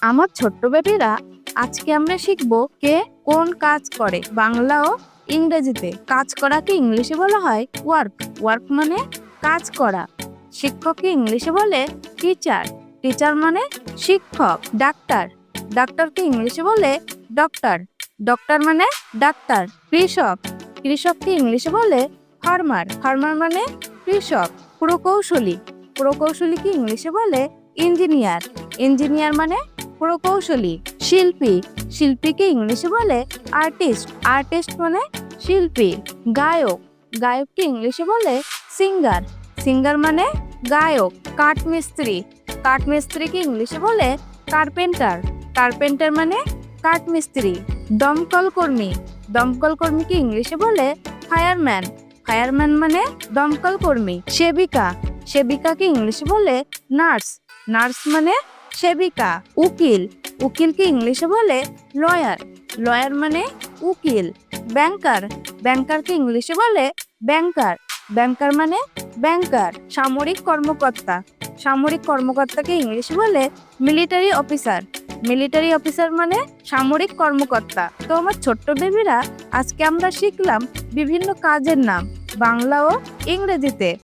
আমার ছোট্ট বেবিরা, আজকে আমরা শিখব কে কোন কাজ করে। বাংলা ও ইংরেজিতে কাজ করাকে ইংলিশে বলা হয় ওয়ার্ক। ওয়ার্ক মানে কাজ করা। শিক্ষককে ইংলিশে বলে টিচার। টিচার মানে শিক্ষক, ডাক্তার। ডাক্তারকে ইংলিশে বলে ডক্টর। ডক্টর মানে ডাক্তার, কৃষক। কৃষককে ইংলিশে বলে ফার্মার। ফার্মার মানে কৃষক, প্রকৌশলী। প্রকৌশলীকে ইংলিশে বলে ইঞ্জিনিয়ার। ইঞ্জিনিয়ার মানে প্রকৌশলী শিল্পী, শিল্পীকে ইংলিশে বলে আর্টিস্ট আর্টিস্ট মানে শিল্পী, গায়ক, গায়ককে ইংলিশে বলে সিঙ্গার সিঙ্গার মানে গায়ক, কাঠমিস্ত্রি, কাঠমিস্ত্রিকে ইংলিশে বলে কার্পেন্টার কার্পেন্টার মানে কাঠমিস্ত্রি, দমকল কর্মী, দমকল কর্মীকে ইংলিশে বলে ফায়ারম্যান ফায়ারম্যান মানে দমকল কর্মী, সেবিকা, সেবিকাকে ইংলিশে বলে নার্স নার্স মানে সেবিকা, উকিল। উকিলকে ইংলিশে বলে লয়ার লয়ার মানে উকিল। ব্যাংকার ব্যাংকারকে ইংলিশে বলে ব্যাংকার ব্যাংকার মানে ব্যাংকার সামরিক কর্মকর্তা। সামরিক কর্মকর্তাকে ইংলিশে বলে মিলিটারি অফিসার মিলিটারি অফিসার মানে সামরিক কর্মকর্তা। তো আমার ছোট্ট বেবিরা, আজকে আমরা শিখলাম বিভিন্ন কাজের নাম, বাংলা ও ইংরেজিতে।